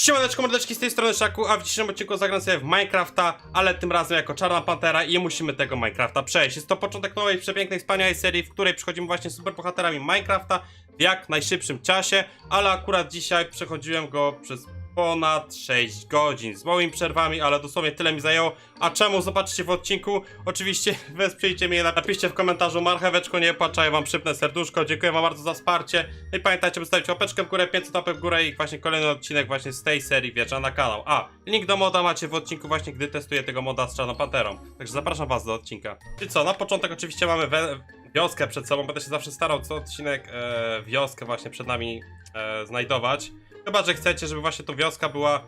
Siemaneczko mordeczki z tej strony Szaku, a w dzisiejszym odcinku zagram sobie w Minecrafta, ale tym razem jako Czarna Pantera i musimy tego Minecrafta przejść. Jest to początek nowej, przepięknej, wspaniałej serii, w której przechodzimy właśnie superbohaterami Minecrafta w jak najszybszym czasie, ale akurat dzisiaj przechodziłem go przez ponad 6 godzin z małymi przerwami, ale dosłownie tyle mi zajęło. A czemu? Zobaczcie w odcinku. Oczywiście wesprzyjcie mnie, napiszcie w komentarzu marcheweczko, nie płaczaję wam przypnę serduszko. Dziękuję wam bardzo za wsparcie. No i pamiętajcie, by stawić łapeczkę w górę, 500 łapek w górę i właśnie kolejny odcinek właśnie z tej serii wjeżdża na kanał. A, link do moda macie w odcinku właśnie, gdy testuję tego moda z Czarną Panterą. Także zapraszam was do odcinka. I co, na początek oczywiście mamy we wioskę przed sobą, będę się zawsze starał co odcinek e, wioskę właśnie przed nami e, znajdować. Chyba, że chcecie, żeby właśnie to wioska była,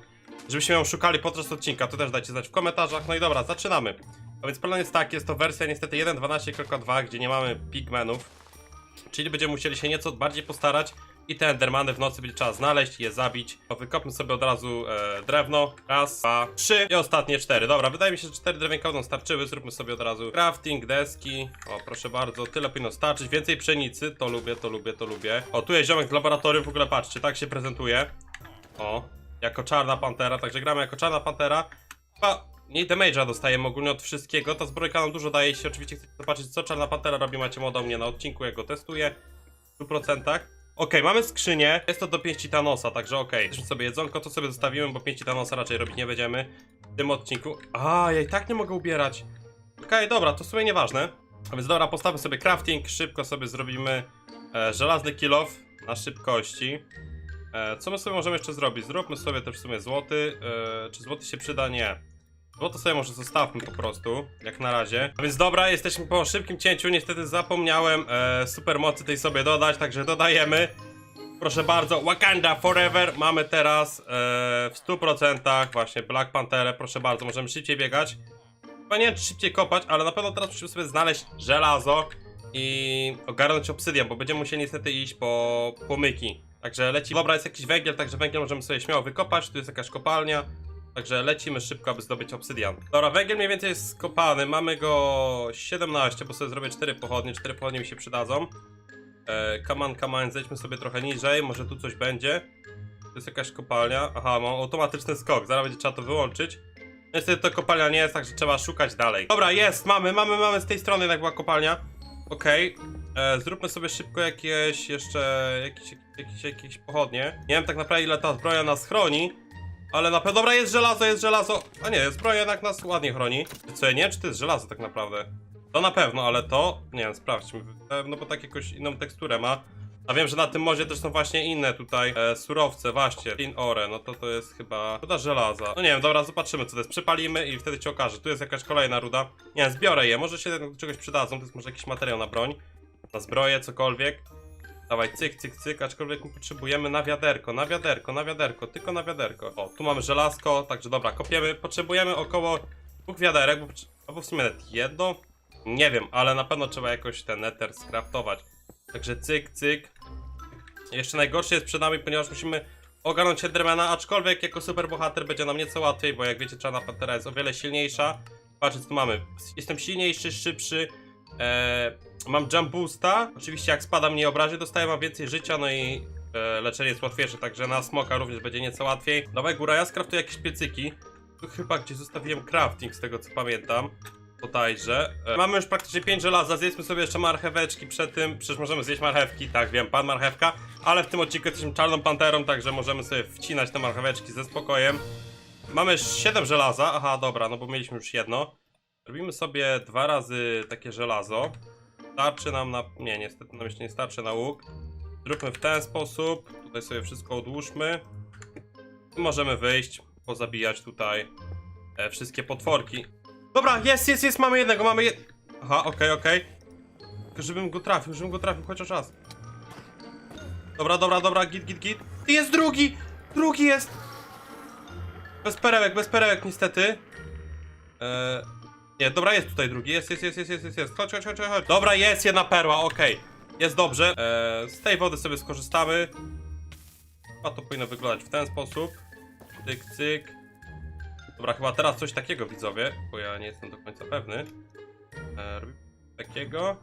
żebyśmy ją szukali podczas odcinka, to też dajcie znać w komentarzach. No i dobra, zaczynamy. A więc plan jest taki, jest to wersja niestety 1.12.2, gdzie nie mamy pigmenów, czyli będziemy musieli się nieco bardziej postarać i te endermany w nocy będzie trzeba znaleźć je zabić. Wykopmy sobie od razu e, drewno. Raz, dwa, trzy i ostatnie cztery. Dobra, wydaje mi się, że cztery drewienka będą starczyły. Zróbmy sobie od razu crafting, deski. O, proszę bardzo, tyle powinno starczyć. Więcej pszenicy, to lubię, to lubię, to lubię. O, tu jest ziomek z laboratorium, w ogóle patrzcie, tak się prezentuje. O, jako czarna pantera, także gramy jako czarna pantera. Chyba mniej damage'a dostajemy ogólnie od wszystkiego. Ta zbrojka nam dużo daje. Jeśli oczywiście chcecie zobaczyć, co czarna pantera robi, macie moda mnie na odcinku, jak go testuję. W 100%. Okej, mamy skrzynię. Jest to do pięści Thanosa, także okej. Weźmy sobie jedzonko, to sobie zostawimy, bo pięści Thanosa raczej robić nie będziemy w tym odcinku. A, ja i tak nie mogę ubierać. Okej, dobra, to w sumie nieważne. A więc dobra, postawmy sobie crafting, szybko sobie zrobimy e, żelazny kill off na szybkości. E, co my sobie możemy jeszcze zrobić? Zróbmy sobie też w sumie złoty. E, czy złoty się przyda? Nie. Złoto sobie może zostawmy po prostu, jak na razie. A więc dobra, jesteśmy po szybkim cięciu. Niestety zapomniałem e, supermocy tej sobie dodać, także dodajemy. Proszę bardzo, Wakanda Forever mamy teraz e, w 100% właśnie Black Pantherę. Proszę bardzo, możemy szybciej biegać. Chyba nie wiem, czy szybciej kopać, ale na pewno teraz musimy sobie znaleźć żelazo i ogarnąć obsydian, bo będziemy musieli niestety iść po płomyki. Także leci. Dobra, jest jakiś węgiel, także węgiel możemy sobie śmiało wykopać. Tu jest jakaś kopalnia. Także lecimy szybko, aby zdobyć obsydian. Dobra, węgiel mniej więcej jest skopany. Mamy go 17, bo sobie zrobię 4 pochodnie. 4 pochodnie mi się przydadzą. E, come on, zejdźmy sobie trochę niżej. Może tu coś będzie. To jest jakaś kopalnia. Aha, mam automatyczny skok. Zaraz będzie trzeba to wyłączyć. Niestety to kopalnia nie jest, także trzeba szukać dalej. Dobra, jest, mamy, mamy, mamy z tej strony jednak była kopalnia. Okej. E, Zróbmy sobie szybko jakieś jeszcze, jakieś, jakieś, jakieś pochodnie. Nie wiem tak naprawdę ile ta zbroja nas chroni. Ale na pewno, dobra, jest żelazo, jest żelazo. A nie, zbroja jednak nas ładnie chroni. Co, nie? Czy to jest żelazo tak naprawdę? To na pewno, ale to, nie wiem, sprawdźmy. E, No bo tak jakoś inną teksturę ma. A wiem, że na tym modzie też są właśnie inne tutaj e, surowce, właśnie. Tin ore, no to to jest chyba ruda żelaza. No nie wiem, dobra, zobaczymy co to jest. Przypalimy i wtedy ci okaże. Tu jest jakaś kolejna ruda. Nie zbiorę je, może się do czegoś przydadzą. To jest może jakiś materiał na broń, na zbroję, cokolwiek. Dawaj, cyk, cyk, cyk, aczkolwiek my potrzebujemy na wiaderko, na wiaderko, na wiaderko, tylko na wiaderko. O, tu mamy żelazko, także dobra, kopiemy. Potrzebujemy około dwóch wiaderek, bo, albo w sumie nawet jedno. Nie wiem, ale na pewno trzeba jakoś ten nether skraftować. Także cyk, cyk. Jeszcze najgorsze jest przed nami, ponieważ musimy ogarnąć Endermana, aczkolwiek jako superbohater będzie nam nieco łatwiej, bo jak wiecie, Czarna Pantera jest o wiele silniejsza. Patrzcie, co tu mamy. Jestem silniejszy, szybszy. Eee, mam jump boosta. Oczywiście jak spada mnie obrażeń, dostaję mam więcej życia, no i e, leczenie jest łatwiejsze, także na smoka również będzie nieco łatwiej. Dawaj góra, ja skraftuję jakieś piecyki. Tu chyba gdzieś zostawiłem crafting, z tego co pamiętam. Bodajże. E, mamy już praktycznie 5 żelaza, zjedzmy sobie jeszcze marcheweczki przed tym. Przecież możemy zjeść marchewki, tak wiem, pan marchewka. Ale w tym odcinku jesteśmy czarną panterą, także możemy sobie wcinać te marcheweczki ze spokojem. Mamy 7 żelaza, aha dobra, no bo mieliśmy już jedno. Robimy sobie dwa razy takie żelazo. Starczy nam na... Nie, niestety nam jeszcze nie starczy na łuk. Zróbmy w ten sposób. Tutaj sobie wszystko odłóżmy. I możemy wyjść, pozabijać tutaj e, wszystkie potworki. Dobra, jest, jest, jest, mamy jednego, mamy jed... Aha, okej, okej. Tylko żebym go trafił, żebym go trafił chociaż raz. Dobra, dobra, dobra, git, git, git. Jest drugi! Drugi jest! Bez perełek, bez perełek niestety. Eee, nie, dobra, jest tutaj drugi, jest, jest, jest, jest, jest, jest, jest. Chodź, chodź, chodź, chodź. Dobra, jest jedna perła, okej. Jest dobrze. Eee, z tej wody sobie skorzystamy. A to powinno wyglądać w ten sposób. Cyk, cyk. Dobra, chyba teraz coś takiego widzowie, bo ja nie jestem do końca pewny. Robimy takiego.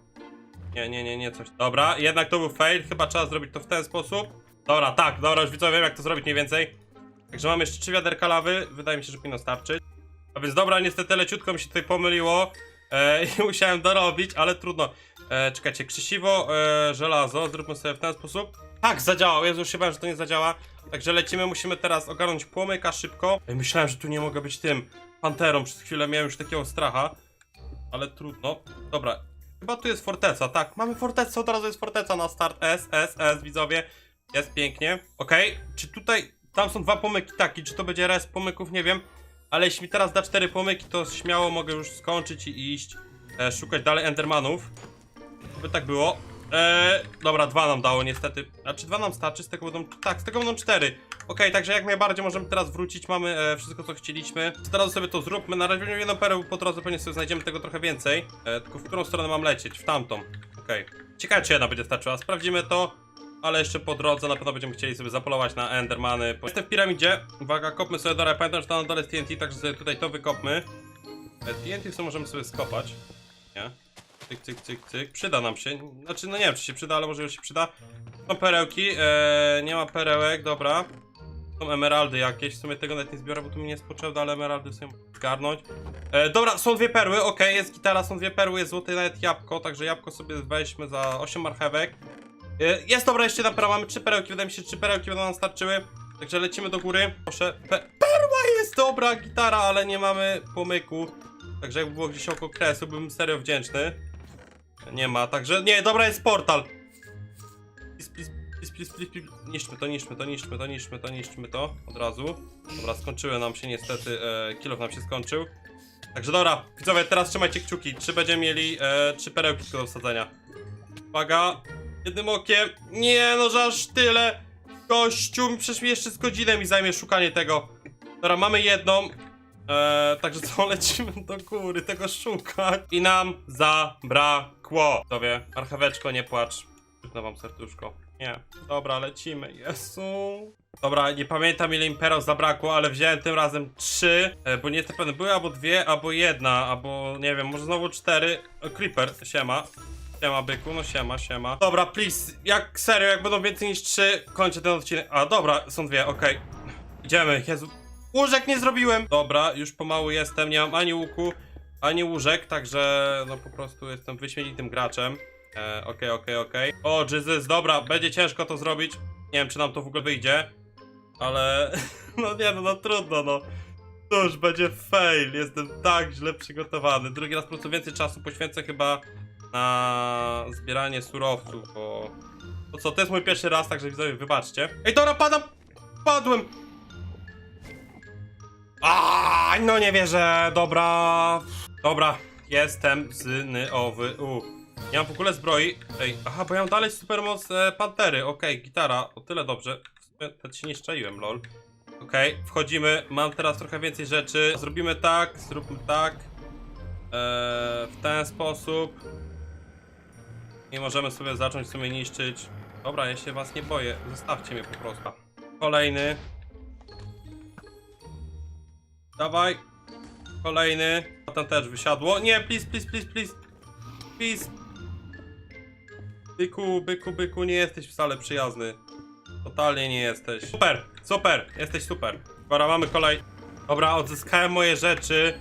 Nie, nie, nie, nie, coś. Dobra, jednak to był fail, chyba trzeba zrobić to w ten sposób. Dobra, tak, dobra, już widzowie wiem jak to zrobić mniej więcej. Także mamy jeszcze trzy wiaderka lawy, wydaje mi się, że powinno starczyć. Więc dobra, niestety leciutko mi się tutaj pomyliło e, i musiałem dorobić, ale trudno. E, czekajcie, krzesiwo, e, żelazo, zróbmy sobie w ten sposób. Tak, zadziałał, Jezu, już się bałem, że to nie zadziała. Także lecimy, musimy teraz ogarnąć płomyka szybko. Ej, myślałem, że tu nie mogę być tym panterą, przez chwilę miałem już takiego stracha. Ale trudno. Dobra, chyba tu jest forteca, tak, mamy fortecę, od razu jest forteca na start, S, S, S, widzowie. Jest pięknie. Okej, czy tutaj, tam są dwa pomyki, tak, i czy to będzie res pomyków, nie wiem. Ale jeśli mi teraz da cztery pomyki, to śmiało mogę już skończyć i iść e, szukać dalej Endermanów. By tak było. E, dobra, dwa nam dało niestety. A czy dwa nam starczy? Z tego będą. Tak, z tego będą cztery. Okej, także jak najbardziej możemy teraz wrócić. Mamy e, wszystko, co chcieliśmy. Teraz sobie to zróbmy. Na razie jedną perę po drodze pewnie sobie znajdziemy tego trochę więcej. E, tylko w którą stronę mam lecieć? W tamtą. Okej. Ciekawe, czy jedna będzie starczyła. Sprawdzimy to. Ale jeszcze po drodze na pewno będziemy chcieli sobie zapolować na Endermany. Jestem w piramidzie. Uwaga, kopmy sobie dole. Pamiętam, że tam na dole jest TNT, także sobie tutaj to wykopmy. E, TNT sobie możemy sobie skopać. Nie? Cyk, cyk, cyk, cyk. Przyda nam się. Znaczy, no nie wiem, czy się przyda, ale może już się przyda. Są perełki. E, nie ma perełek, dobra. Są emeraldy jakieś. W sumie tego nawet nie zbiorę, bo tu mi nie jest potrzebne, ale emeraldy sobie zgarnąć. E, dobra, są dwie perły, okej, jest gitara, są dwie perły, jest złote nawet jabłko, także jabłko sobie weźmy za 8 marchewek. E, Jest dobra, jeszcze jedna perła, mamy trzy perełki, wydaje mi się, trzy perełki będą nam starczyły. Także lecimy do góry. Proszę, Pe perła jest dobra, gitara, ale nie mamy pomyku. Także jakby było gdzieś około kresu, bym serio wdzięczny. Nie ma, także nie, dobra jest portal. Please, please, please, please. Niszczmy to, niszczmy to, niszczmy to, niszczmy to, niszczmy to. Od razu. Dobra, skończyły nam się niestety, e, kilof nam się skończył. Także dobra, widzowie, teraz trzymajcie kciuki. Czy będziemy mieli e, trzy perełki do wsadzenia? Uwaga, jednym okiem. Nie, no że aż tyle. Gościu, przecież mi jeszcze z godzinę mi zajmie szukanie tego. Dobra, mamy jedną. E, także co, lecimy do góry tego szukać. I nam zabrakło. Tobie, marcheweczko, nie płacz. Przypnę wam serduszko. Nie. Dobra, lecimy. Jezu. Dobra, nie pamiętam ile imperał zabrakło, ale wziąłem tym razem trzy, e, bo nie jestem były albo dwie, albo jedna, albo nie wiem, może znowu cztery. O, Creeper, siema. Siema byku, no siema, siema. Dobra, please, jak serio, jak będą więcej niż trzy, kończę ten odcinek. A, dobra, są dwie, okej. Idziemy, Jezu. Łóżek nie zrobiłem! Dobra, już pomału jestem, nie mam ani łuku, ani łóżek, także no po prostu jestem wyśmienitym graczem. E, Okej, okej, okej. O, Jesus, dobra, będzie ciężko to zrobić. Nie wiem, czy nam to w ogóle wyjdzie, ale no nie no, no trudno, no. Cóż, będzie fail, jestem tak źle przygotowany. Drugi raz po prostu więcej czasu poświęcę chyba na zbieranie surowców, bo... To co, to jest mój pierwszy raz, także widzowie, wybaczcie. Ej, dobra, padam! Padłem! A, no nie wierzę, dobra. Dobra, jestem znyowy. U. Nie mam w ogóle zbroi. Ej, aha, bo ja mam dalej supermoc e, pantery. Okej, gitara, o tyle dobrze. Nawet się nie szczaiłem, lol. Okej, wchodzimy. Mam teraz trochę więcej rzeczy. Zrobimy tak, zróbmy tak. E, w ten sposób. I możemy sobie zacząć w sumie niszczyć. Dobra, ja się was nie boję. Zostawcie mnie po prostu. Kolejny. Dawaj. Kolejny. Ten też wysiadło. Nie, please, please, please, please. Please. Byku, byku, byku, nie jesteś wcale przyjazny. Totalnie nie jesteś. Super, super, jesteś super. Dobra, mamy kolej. Dobra, odzyskałem moje rzeczy.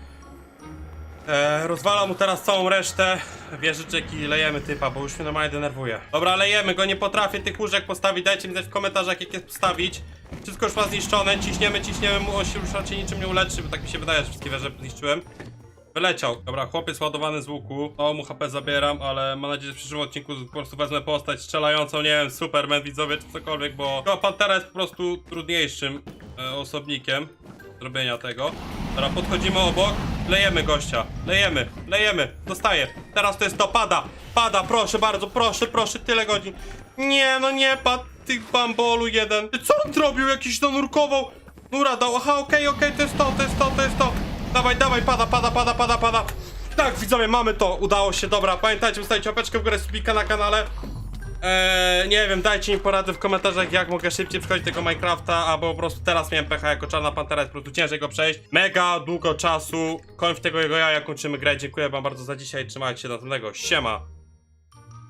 E, rozwalam mu teraz całą resztę wieżyczek i lejemy typa, bo już mnie normalnie denerwuje. Dobra, lejemy go, nie potrafię tych łóżek postawić, dajcie mi znać w komentarzach jak je postawić. Wszystko już ma zniszczone, ciśniemy, ciśniemy mu, on się już raczej niczym nie uleczy, bo tak mi się wydaje, że wszystkie wieże zniszczyłem. Wyleciał. Dobra, chłopiec ładowany z łuku. O, mu HP zabieram, ale mam nadzieję, że w przyszłym odcinku po prostu wezmę postać strzelającą, nie wiem, Superman, widzowie, czy cokolwiek, bo chyba Pantera jest po prostu trudniejszym e, osobnikiem zrobienia tego. Dobra, podchodzimy obok, lejemy gościa, lejemy, lejemy, dostaję. Teraz to jest to, pada, pada, proszę bardzo, proszę, proszę, tyle godzin. Nie, no nie, padł, ty bambolu jeden. Co on zrobił? Jakiś to nurkował. Nura dał, aha, okej, okej, to jest to, to jest to, to jest to. Dawaj, dawaj, pada, pada, pada, pada, pada. Tak, widzowie, mamy to, udało się, dobra, pamiętajcie, ustawić łapeczkę w górę, subika na kanale. Eee, nie wiem, dajcie mi porady w komentarzach, jak mogę szybciej przechodzić tego Minecrafta, albo po prostu teraz miałem pecha jako czarna pantera, jest po prostu ciężej go przejść. Mega długo czasu, kończ tego jego jaja, kończymy grę, dziękuję wam bardzo za dzisiaj, trzymajcie się następnego, siema!